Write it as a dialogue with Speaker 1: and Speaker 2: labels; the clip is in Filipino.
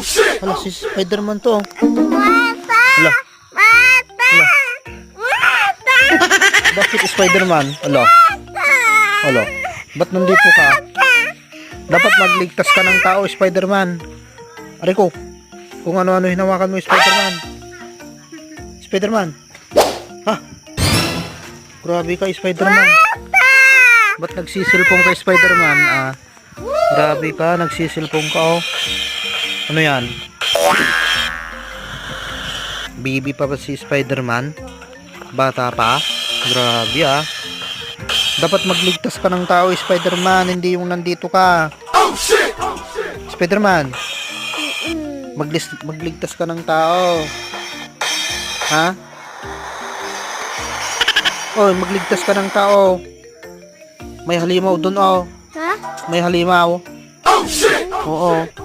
Speaker 1: Hala, si Spider-Man to. oh.
Speaker 2: Mata!
Speaker 1: Hala,
Speaker 2: Mata! Mata!
Speaker 1: bakit Spider-Man? Hala, hala. Ba't nandito ka? Dapat magligtas ka ng tao, Spider-Man. Aray ko, kung ano-ano hinawakan mo, Spider-Man. Spider-Man. Ha? Grabe ka, Spider-Man. Ba't nagsisilpong ka, Spider-Man? Ah, grabe ka, nagsisilpong ka, oh. Ano yan? Baby pa ba si Spider-Man? Bata pa? Grabe ah. Dapat magligtas ka ng tao, Spider-Man, hindi yung nandito ka. Spider-Man, maglis magligtas ka ng tao. Ha? Oy, magligtas ka ng tao. May halimaw doon, oh.
Speaker 2: Ha?
Speaker 1: May halimaw. Oo.